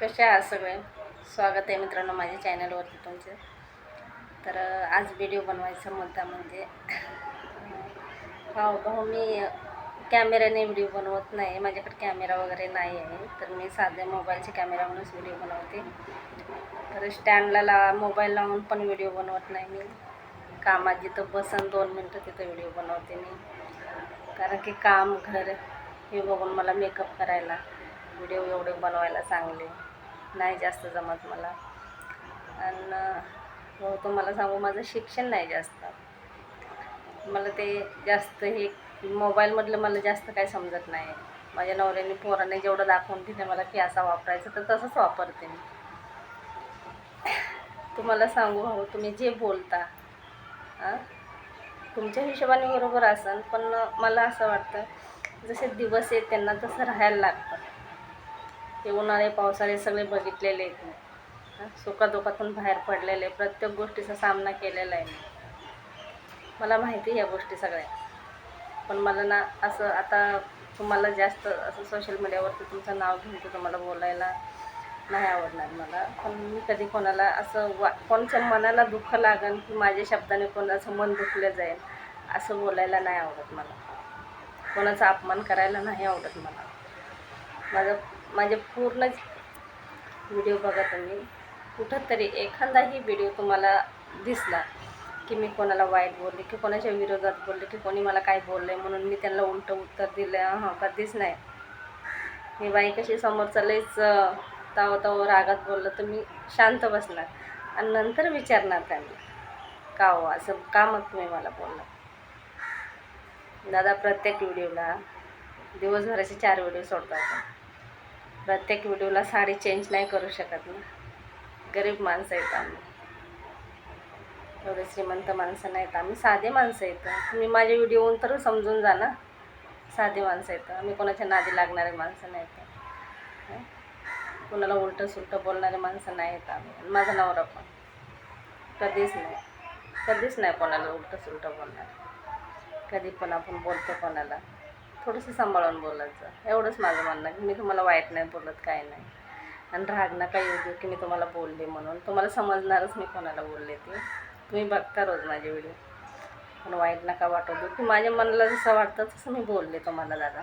कसे आहात सगळे? स्वागत आहे मित्रांनो माझ्या चॅनलवरती तुमचं. तर आज व्हिडिओ बनवायचा मुद्दा म्हणजे हो भाऊ मी कॅमेऱ्याने व्हिडिओ बनवत नाही. माझ्याकडे कॅमेरा वगैरे नाही आहे. तर मी साध्या मोबाईलच्या कॅमेऱ्यावरूनच व्हिडिओ बनवते. तर स्टँडला ला मोबाईल लावून पण व्हिडिओ बनवत नाही मी. कामात जिथं बसन दोन मिनटं तिथं व्हिडिओ बनवते मी. कारण की काम घर हे बघून मला मेकअप करायला व्हिडिओ एवढे बनवायला चांगले नाही जास्त जमत मला. आणि हो तुम्हाला सांगू माझं शिक्षण नाही जास्त. मला ते जास्त हे मोबाईलमधलं मला जास्त काही समजत नाही. माझ्या नवऱ्याने पोराने जेवढं दाखवून दिलं मला की असा वापरायचं तर तसंच वापरते मी. तुम्हाला सांगू हो तुम्ही जे बोलता हां तुमच्या हिशोबाने बरोबर असेल पण मला असं वाटतं जसे दिवस आहेत त्यांना तसं राहायला लागतं. हे उन्हाळे पावसाळे सगळे बघितलेले आहेत. मी सुखादुखातून बाहेर पडलेले प्रत्येक गोष्टीचा सामना केलेला आहे. मी मला माहिती ह्या गोष्टी सगळ्या. पण मला ना असं आता तुम्हाला जास्त असं सोशल मीडियावरती तुमचं नाव घेऊन तर तुम्हाला बोलायला नाही आवडणार मला. पण मी कधी कोणाला असं वा कोणाच्या मनाला दुःख लागन की माझ्या शब्दाने कोणाचं मन दुखलं जाईल असं बोलायला नाही आवडत मला. कोणाचा अपमान करायला नाही आवडत मला. माझं माझे पूर्णच व्हिडिओ बघा तुम्ही. कुठंतरी एखादाही व्हिडिओ तुम्हाला दिसला की मी कोणाला वाईट बोलले की कोणाच्या विरोधात बोलले की कोणी मला काय बोललं आहे म्हणून मी त्यांना उलटं उत्तर दिलं हां कधीच नाही. मी बाई कशी समोरचा लईच ताव ताव रागात बोललं तर मी शांत बसणार आणि नंतर विचारणार त्यांना. का हो असं का मग तुम्ही मला बोलला? दादा प्रत्येक व्हिडिओला दिवसभराचे चार व्हिडिओ सोडतात. प्रत्येक व्हिडिओला साडी चेंज नाही करू शकत ना. गरीब माणसं आहेत आम्ही. एवढे श्रीमंत माणसं नाहीत. आम्ही साधे माणसं येतं तुम्ही माझे व्हिडिओहून तर समजून जा ना. साधे माणसं येतं आम्ही कोणाच्या नादी लागणारे माणसं नाहीत. कोणाला उलटं सुलटं बोलणारे माणसं नाही आहेत आम्ही. माझं माझा नवरा पण. कधीच नाही. कधीच नाही कोणाला उलटं सुलटं बोलणार. कधी पण आपण बोलतो कोणाला. थोडंसं सांभाळून बोलायचं. एवढंच माझं म्हणणं की मी तुम्हाला वाईट नाही बोलत काय नाही. आणि राग नका येऊ की मी तुम्हाला बोलले म्हणून. तुम्हाला समजणारच मी कोणाला बोलले ते. तुम्ही बघता रोज माझे व्हिडिओ पण वाईट नका वाटवतो देऊ. की माझ्या मनाला जसं वाटतं तसं मी बोलले तुम्हाला दादा.